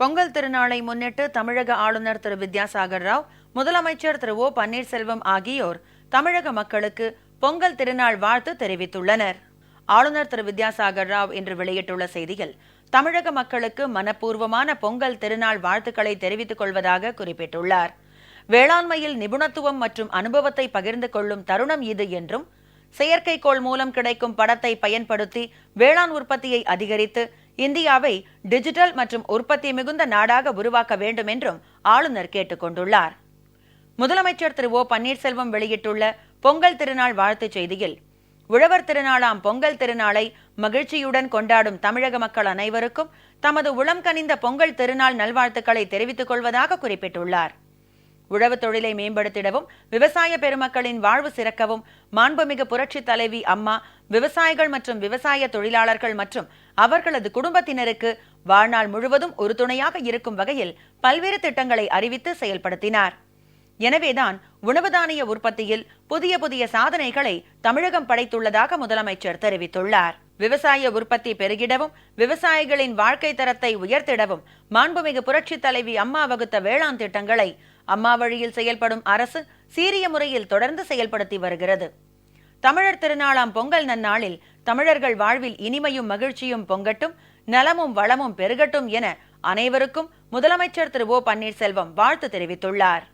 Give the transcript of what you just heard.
பொங்கல் திருநாளை முன்னிட்டு தமிழக ஆளுநர் திரு வித்யாசாகர் ராவ் முதலமைச்சர் திரு ஓ பன்னீர்செல்வம் ஆகியோர் தமிழக மக்களுக்கு பொங்கல் திருநாள் வாழ்த்து தெரிவித்துள்ளனர். ஆளுநர் திரு வித்யாசாகர் ராவ் இன்று வெளியிட்டுள்ள செய்தியில் தமிழக மக்களுக்கு மனப்பூர்வமான பொங்கல் திருநாள் வாழ்த்துக்களை தெரிவித்துக் கொள்வதாக குறிப்பிட்டுள்ளார். வேளாண்மையில் நிபுணத்துவம் மற்றும் அனுபவத்தை பகிர்ந்து கொள்ளும் தருணம் இது என்றும் செயற்கைக்கோள் மூலம் கிடைக்கும் படத்தை பயன்படுத்தி வேளாண் உற்பத்தியை அதிகரித்து இந்தியாவை டிஜிட்டல் மற்றும் உற்பத்தி மிகுந்த நாடாக உருவாக்க வேண்டும் என்றும் ஆளுநர் கேட்டுக் கொண்டுள்ளார் முதலமைச்சர் திரு ஓ பன்னீர்செல்வம் வெளியிட்டுள்ள பொங்கல் திருநாள் வாழ்த்துச் செய்தியில் உழவர் திருநாளாம் பொங்கல் திருநாளை மகிழ்ச்சியுடன் கொண்டாடும் தமிழக மக்கள் அனைவருக்கும் தமது உளம் கனிந்த பொங்கல் திருநாள் நல்வாழ்த்துக்களை தெரிவித்துக் கொள்வதாக குறிப்பிட்டுள்ளார். உழவு தொழிலை மேம்படுத்திடவும் விவசாய பெருமக்களின் வாழ்வு சிறக்கவும் மாண்புமிகு புரட்சித் தலைவி அம்மா விவசாயிகள் மற்றும் விவசாய தொழிலாளர்கள் மற்றும் அவர்களது குடும்பத்தினருக்கு வாழ்நாள் முழுவதும் ஒரு துணையாக இருக்கும் வகையில் பல்வேறு திட்டங்களை அறிவித்து செயல்படுத்தினார். எனவேதான் உணவு தானிய உற்பத்தியில் புதிய புதிய சாதனைகளை தமிழகம் படைத்துள்ளதாக முதலமைச்சர் தெரிவித்துள்ளார். விவசாய உற்பத்தி பெருகிடவும் விவசாயிகளின் வாழ்க்கை தரத்தை உயர்த்திடவும் மாண்புமிகு புரட்சித் தலைவி அம்மா வகுத்த வேளாண் திட்டங்களை அம்மா வழியில் செயல்படும் அரசு சீரிய முறையில் தொடர்ந்து செயல்படுத்தி வருகிறது. தமிழர் திருநாளாம் பொங்கல் நன்னாளில் தமிழர்கள் வாழ்வில் இனிமையும் மகிழ்ச்சியும் பொங்கட்டும் நலமும் வளமும் பெருகட்டும் என அனைவருக்கும் முதலமைச்சர் திரு ஓ பன்னீர்செல்வம் வாழ்த்து தெரிவித்துள்ளார்.